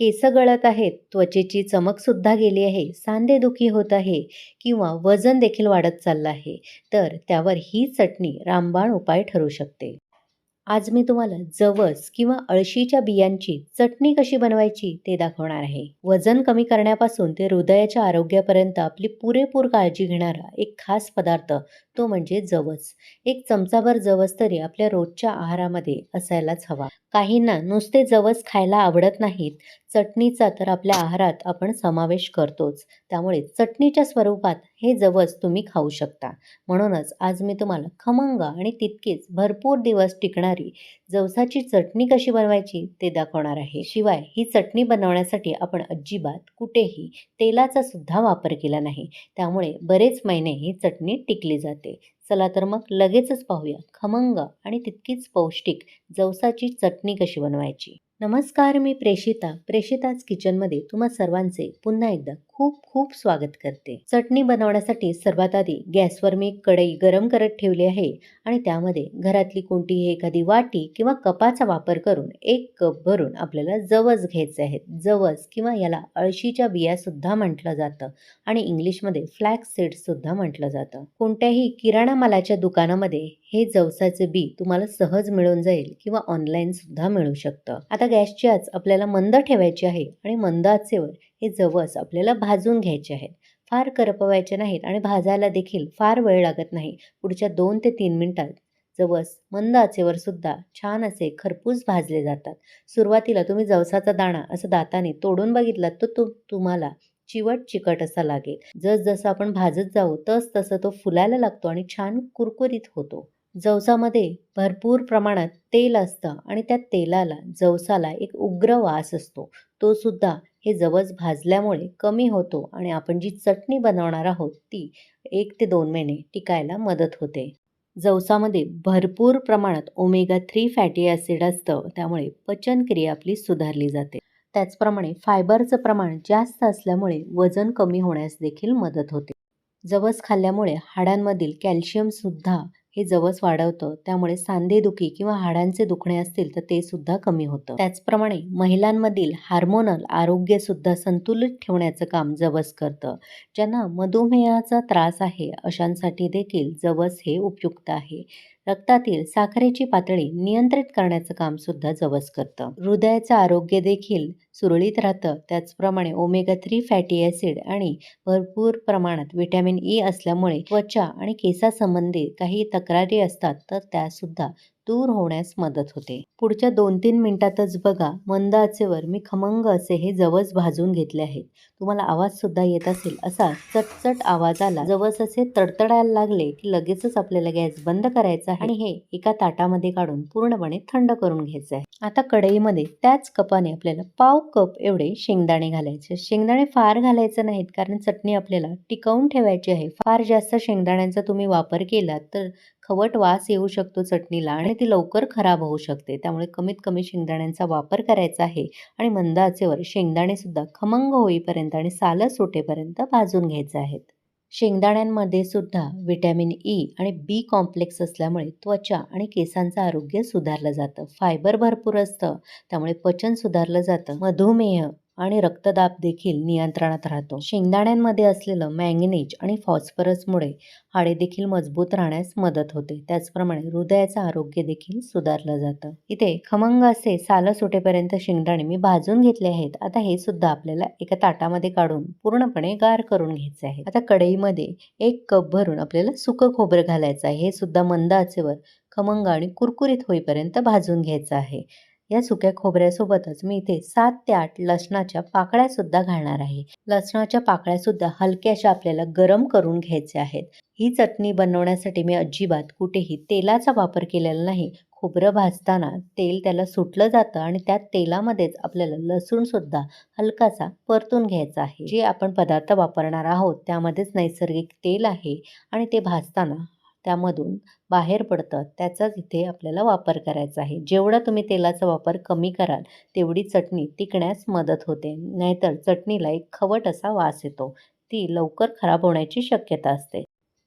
केस गळत आहेत त्वचेची चमकसुद्धा गेली आहे सांधेदुखी होत आहे किंवा वजन देखील वाढत चाललं आहे तर त्यावर ही चटणी रामबाण उपाय ठरू शकते. आज मी तुम्हाला जवस किंवा अळशीच्या बियांची चटणी कशी बनवायची ते दाखवणार आहे. वजन कमी करण्यापासून ते हृदयाच्या आरोग्यापर्यंत आपली पुरेपूर काळजी घेणारा एक खास पदार्थ तो म्हणजे जवस. एक चमचाभर जवस तरी आपल्या रोजच्या आहारामध्ये असायलाच हवा. काहींना नुसते जवस खायला आवडत नाहीत चटणीचा तर आपल्या आहारात आपण समावेश करतोच. त्यामुळे चटणीच्या स्वरूपात हे जवस तुम्ही खाऊ शकता. म्हणूनच आज मी तुम्हाला खमंग आणि तितकीच भरपूर दिवस टिकणारी जवसाची चटणी कशी बनवायची ते दाखवणार आहे. शिवाय ही चटणी बनवण्यासाठी आपण अजिबात कुठेही तेलाचा सुद्धा वापर केला नाही. त्यामुळे बरेच महिने ही चटणी टिकली जाते. चला तर मग लगेचच पाहूया खमंग आणि तितकीच पौष्टिक जवसाची चटणी कशी बनवायची. नमस्कार मी प्रेषिता प्रेषिताच किचनमध्ये तुम्हा सर्वांचे पुन्हा एकदा खूप खूप स्वागत करते. चटणी बनवण्यासाठी सर्वात आधी गॅसवर मी कढई गरम करत ठेवली आहे आणि त्यामध्ये घरातली कोणतीही एखादी वाटी किंवा कपाचा वापर करून एक कप भरून आपल्याला जवस घ्यायचे आहेत. जवस किंवा याला अळशीच्या बियासुद्धा म्हटलं जातं आणि इंग्लिशमध्ये फ्लॅक्स सीड्ससुद्धा म्हटलं जातं. कोणत्याही किराणा मालाच्या दुकानामध्ये हे जवसाचे बी तुम्हाला सहज मिळून जाईल किंवा ऑनलाईन सुद्धा मिळू शकतं. आता गॅसची आच आपल्याला मंद ठेवायची आहे आणि मंद आचेवर हे जवस आपल्याला भाजून घ्यायचे आहेत. फार करपवायचे नाहीत आणि भाजायला देखील फार वेळ लागत नाही. पुढच्या दोन ते तीन मिनिटात जवस मंद आचेवर सुद्धा छान असे खरपूस भाजले जातात. सुरुवातीला तुम्ही जवसाचा दाणा असं दाताने तोडून बघितलात तर तो तुम्हाला चिवट चिकट असा लागेल. जसजसं आपण भाजत जाऊ तस तसं तो फुलायला लागतो आणि छान कुरकुरीत होतो. जवसामध्ये भरपूर प्रमाणात तेल असतं आणि त्या तेलाला जवसाला एक उग्र वास असतो. तो सुद्धा हे जवस भाजल्यामुळे कमी होतो आणि आपण जी चटणी बनवणार आहोत ती एक ते दोन महिने टिकायला मदत होते. जवसामध्ये भरपूर प्रमाणात ओमेगा थ्री फॅटी ॲसिड असतं त्यामुळे पचनक्रिया आपली सुधारली जाते. त्याचप्रमाणे फायबरचं प्रमाण जास्त असल्यामुळे वजन कमी होण्यास देखील मदत होते. जवस खाल्ल्यामुळे हाडांमधील कॅल्शियमसुद्धा हे जवस वाढवतं त्यामुळे सांधेदुखी किंवा हाडांचे दुखणे असतील तर ते सुद्धा कमी होतं. त्याचप्रमाणे महिलांमधील हार्मोनल आरोग्यसुद्धा संतुलित ठेवण्याचं काम जवस करतं ज्यांना मधुमेहाचा त्रास आहे अशांसाठी देखील जवस हे उपयुक्त आहे. रक्तातील साखरेची पातळी नियंत्रित करण्याचं काम सुद्धा जवस करतं. हृदयाचं आरोग्य देखील सुरळीत राहतं. त्याचप्रमाणे ओमेगा थ्री फॅटी ॲसिड आणि भरपूर प्रमाणात व्हिटॅमिन ई e असल्यामुळे त्वचा आणि केसासंबंधी काही तक्रारी असतात तर त्यासुद्धा दूर होण्यास मदत होते. पुढच्या दोन तीन मिनिटातच बघा मंद आचेवर मी खमंग असे हे जवस भाजून घेतले आहेत. तुम्हाला आवाज सुद्धा येत असेल असा चटचट आवाज आला. जवस असे तडतडायला लागले की लगेचच आपल्याला गॅस बंद करायचा आहे आणि हे एका ताटामध्ये काढून पूर्णपणे थंड करून घ्यायचं आहे. आता कढईमध्ये त्याच कपाने आपल्याला पाव कप एवढे शेंगदाणे घालायचे. शेंगदाणे फार घालायचं नाहीत कारण चटणी आपल्याला टिकवून ठेवायची आहे. फार जास्त शेंगदाण्यांचा तुम्ही वापर केला तर खवट वास येऊ शकतो चटणीला आणि ती लवकर खराब होऊ शकते. त्यामुळे कमीत कमी शेंगदाण्यांचा वापर करायचा आहे आणि मंद आचेवर शेंगदाणे सुद्धा खमंग होईपर्यंत आणि सालं सुटेपर्यंत भाजून घ्यायचे आहेत. शेंगदाण्यांमध्ये सुद्धा व्हिटॅमिन ई आणि बी कॉम्प्लेक्स असल्यामुळे त्वचा आणि केसांचं आरोग्य सुधारलं जातं. फायबर भरपूर असतं त्यामुळे पचन सुधारलं जातं. मधुमेह आणि रक्तदाब देखील नियंत्रणात राहतो. शेंगदाण्यांमध्ये असलेलं मॅंगनीज आणि फॉस्फरसमुळे हाडे देखील मजबूत राहण्यास मदत होते. त्याचप्रमाणे हृदयाचं आरोग्य देखील सुधारलं जातं. इथे खमंग असे सालं सुटेपर्यंत शेंगदाणे मी भाजून घेतले आहेत. आता हे सुद्धा आपल्याला एका ताटामध्ये काढून पूर्णपणे गार करून घ्यायचे आहे. आता कढईमध्ये एक कप भरून आपल्याला सुकं खोबरं घालायचं आहे. हे सुद्धा मंद आचेवर खमंग आणि कुरकुरीत होईपर्यंत भाजून घ्यायचं आहे. या सुक्या खोबऱ्यासोबतच मी इथे सात ते आठ लसणाच्या पाकळ्या सुद्धा घालणार आहे. लसणाच्या पाकळ्या सुद्धा हलक्याशा आपल्याला गरम करून घ्यायच्या आहेत. ही चटणी बनवण्यासाठी मी अजिबात कुठेही तेलाचा वापर केलेला नाही. खोबरं भाजताना तेल त्याला सुटलं जातं आणि त्या तेलामध्येच आपल्याला लसूणसुद्धा हलकासा परतून घ्यायचा आहे. जे आपण पदार्थ वापरणार आहोत त्यामध्येच नैसर्गिक तेल आहे आणि ते भाजताना त्यामधून बाहेर पडतं त्याचाच इथे आपल्याला वापर करायचा आहे. जेवढा तुम्ही तेलाचा वापर कमी कराल तेवढी चटणी टिकण्यास मदत होते. नाहीतर चटणीला एक खवट असा वास येतो. ती लवकर खराब होण्याची शक्यता असते.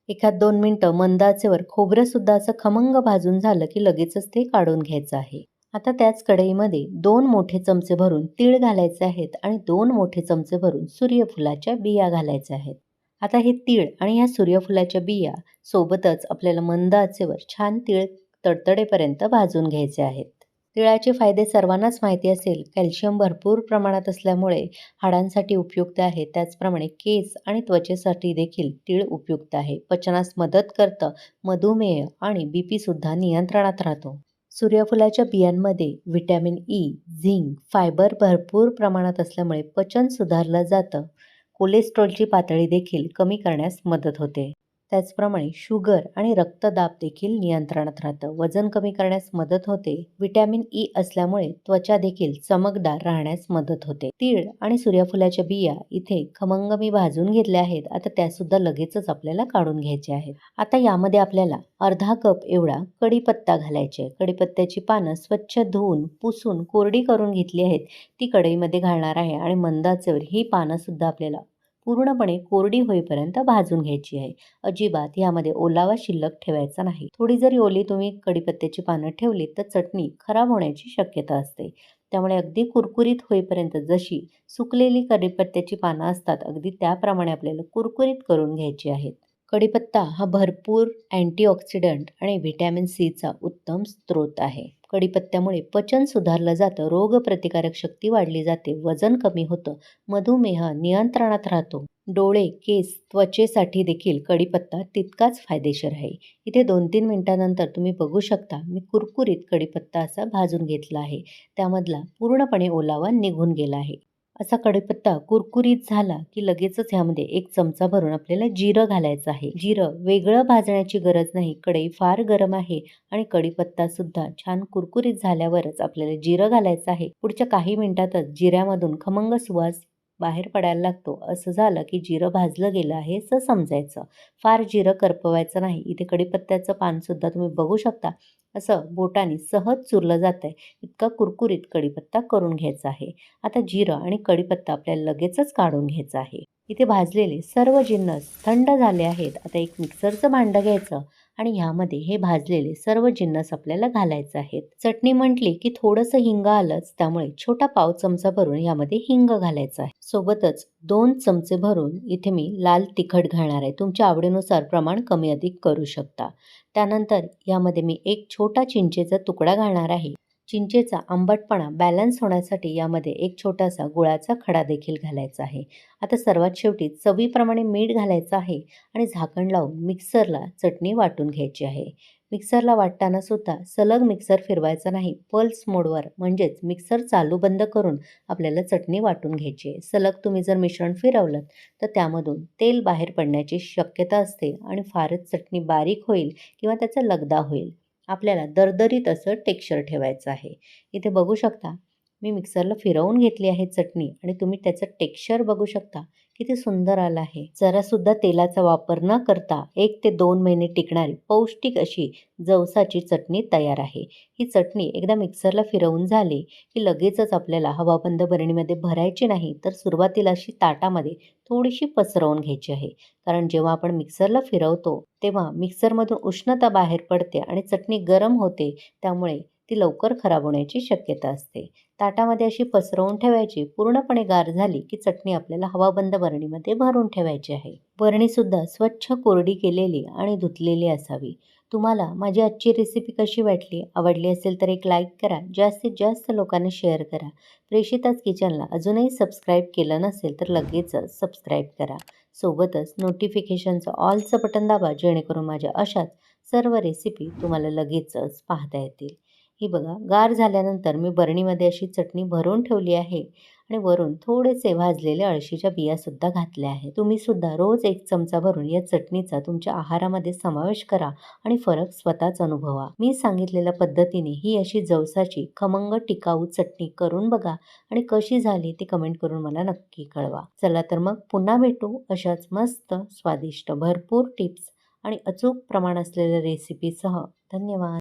एखाद दोन मिनटं मंदाचेवर खोबरंसुद्धा असं खमंग भाजून झालं की लगेचच ते काढून घ्यायचं आहे. आता त्याच कढईमध्ये दोन मोठे चमचे भरून तीळ घालायचे आहेत आणि दोन मोठे चमचे भरून सूर्यफुलाच्या बिया घालायच्या आहेत. आता हे तीळ आणि या सूर्यफुलाच्या बिया सोबतच आपल्याला मंद आचेवर छान तीळ तडतडेपर्यंत भाजून घ्यायचे आहेत. तिळाचे फायदे सर्वांनाच माहिती असेल. कॅल्शियम भरपूर प्रमाणात असल्यामुळे हाडांसाठी उपयुक्त आहे. त्याचप्रमाणे केस आणि त्वचेसाठी देखील तीळ उपयुक्त आहे. पचनास मदत करतं मधुमेह आणि बी पीसुद्धा नियंत्रणात राहतो. सूर्यफुलाच्या बियांमध्ये व्हिटॅमिन ई झिंक फायबर भरपूर प्रमाणात असल्यामुळे पचन सुधारलं जातं. कोलेस्ट्रॉलची पातळी देखील कमी करण्यास मदत होते. त्याचप्रमाणे शुगर आणि रक्तदाब देखील नियंत्रणात राहतं. वजन कमी करण्यास मदत होते. विटॅमिन ई असल्यामुळे त्वचा देखील चमकदार राहण्यास मदत होते. तीळ आणि सूर्यफुलाच्या बिया इथे खमंग मी भाजून घेतल्या आहेत. आता त्या सुद्धा लगेचच आपल्याला काढून घ्यायचे आहेत. आता यामध्ये आपल्याला अर्धा कप एवढा कढीपत्ता घालायचे कढीपत्त्याची पानं स्वच्छ धुवून पुसून कोरडी करून घेतली आहेत. ती कढईमध्ये घालणार आहे आणि मंदाचेवर ही पानं सुद्धा आपल्याला पूर्णपणे कोरडी होईपर्यंत भाजून घ्यायची आहे. अजिबात यामध्ये ओलावा शिल्लक ठेवायचा नाही. थोडी जरी ओली तुम्ही कडीपत्त्याची पानं ठेवली तर चटणी खराब होण्याची शक्यता असते. त्यामुळे अगदी कुरकुरीत होईपर्यंत जशी सुकलेली कढीपत्त्याची पानं असतात अगदी त्याप्रमाणे आपल्याला कुरकुरीत करून घ्यायची आहेत. कढीपत्ता हा भरपूर अँटीऑक्सिडंट आणि व्हिटॅमिन सीचा उत्तम स्रोत आहे. कढीपत्त्यामुळे पचन सुधारलं जातं रोगप्रतिकारक शक्ती वाढली जाते वजन कमी होतं मधुमेह नियंत्रणात राहतो. डोळे केस त्वचेसाठी देखील कढीपत्ता तितकाच फायदेशीर आहे. इथे दोन तीन मिनटानंतर तुम्ही बघू शकता मी कुरकुरीत कढीपत्ता असा भाजून घेतला आहे. त्यामधला पूर्णपणे ओलावा निघून गेला आहे. असा कडीपत्ता कुरकुरीत झाला की लगेचच ह्यामध्ये एक चमचा भरून आपल्याला जिरं घालायचं आहे. जिरं वेगळं भाजण्याची गरज नाही कढई फार गरम आहे आणि कढीपत्ता सुद्धा छान कुरकुरीत झाल्यावरच आपल्याला जिरं घालायचं आहे. पुढच्या काही मिनिटातच जिऱ्यामधून खमंग सुवास बाहेर पडायला लागतो. असं झालं की जिरं भाजलं गेलं आहे असं समजायचं. फार जिरं करपवायचं नाही. इथे कढीपत्त्याचं पानसुद्धा तुम्ही बघू शकता. असं बोटाने सहज चुरलं जातं आहे इतका कुरकुरीत कढीपत्ता करून घ्यायचा आहे. आता जिरं आणि कढीपत्ता आपल्याला लगेचच काढून घ्यायचा आहे. इथे भाजलेले सर्व जिन्नस थंड झाले आहेत. आता एक मिक्सरचं भांडं घ्यायचं. आणि ह्यामध्ये हे भाजलेले सर्व जिन्नस आपल्याला घालायचे आहेत. चटणी म्हटली की थोडंसं हिंग आलंच त्यामुळे छोटा पाव चमचा भरून यामध्ये हिंग घालायचा आहे. सोबतच दोन चमचे भरून इथे मी लाल तिखट घालणार आहे. तुमच्या आवडीनुसार प्रमाण कमी अधिक करू शकता. त्यानंतर यामध्ये मी एक छोटा चिंचेचा तुकडा घालणार आहे. चिंचेचा आंबटपणा बॅलन्स होण्यासाठी यामध्ये एक छोटासा गुळाचा खडा देखील घालायचा आहे. आता सर्वात शेवटी चवीप्रमाणे मीठ घालायचं आहे आणि झाकण लावून मिक्सरला चटणी वाटून घ्यायची आहे. मिक्सरला वाटताना सुद्धा सलग मिक्सर फिरवायचा नाही पल्स मोडवर म्हणजेच मिक्सर चालू बंद करून आपल्याला चटणी वाटून घ्यायची आहे. सलग तुम्ही जर मिश्रण फिरवलं तर त्यामधून तेल बाहेर पडण्याची शक्यता असते आणि फारच चटणी बारीक होईल किंवा त्याचा लगदा होईल. आपल्याला दरदरीत असं टेक्स्चर ठेवायचं आहे. इथे बघू शकता मी मिक्सरला फिरवून घेतली आहे चटणी आणि तुम्ही त्याचं टेक्स्चर बघू शकता. किती सुंदर आलं आहे. जरासुद्धा तेलाचा वापर न करता एक ते दोन महिने टिकणारी पौष्टिक अशी जवसाची चटणी तयार आहे. ही चटणी एकदा मिक्सरला फिरवून झाली की लगेचच आपल्याला हवाबंद बरणीमध्ये भरायची नाही तर सुरुवातीला अशी ताटामध्ये थोडीशी पसरवून घ्यायची आहे. कारण जेव्हा आपण मिक्सरला फिरवतो तेव्हा मिक्सरमधून उष्णता बाहेर पडते आणि चटणी गरम होते त्यामुळे ती लवकर खराब होण्याची शक्यता असते. ताटामध्ये अशी पसरवून ठेवायची. पूर्णपणे गार झाली की चटणी आपल्याला हवाबंद बरणीमध्ये भरून ठेवायची आहे. बरणीसुद्धा स्वच्छ कोरडी केलेली आणि धुतलेली असावी. तुम्हाला माझी आजची रेसिपी कशी वाटली आवडली असेल तर एक लाईक करा. जास्तीत जास्त लोकांना शेअर करा. प्रेषिताच किचनला अजूनही सबस्क्राईब केलं नसेल तर लगेचच सबस्क्राईब करा. सोबतच नोटिफिकेशनचं ऑलचं बटन दाबा जेणेकरून माझ्या अशाच सर्व रेसिपी तुम्हाला लगेचच पाहता येतील. ही बघा गार झाल्यानंतर मी बरणीमध्ये अशी चटणी भरून ठेवली आहे आणि वरून थोडेसे भाजलेले अळशीच्या बियासुद्धा घातल्या आहेत. तुम्हीसुद्धा रोज एक चमचा भरून या चटणीचा तुमच्या आहारामध्ये समावेश करा आणि फरक स्वतःच अनुभवा. मी सांगितलेल्या पद्धतीने ही अशी जवसाची खमंग टिकाऊ चटणी करून बघा आणि कशी झाली ती कमेंट करून मला नक्की कळवा. चला तर मग पुन्हा भेटू अशाच मस्त स्वादिष्ट भरपूर टिप्स आणि अचूक प्रमाण असलेल्या रेसिपीसह. धन्यवाद.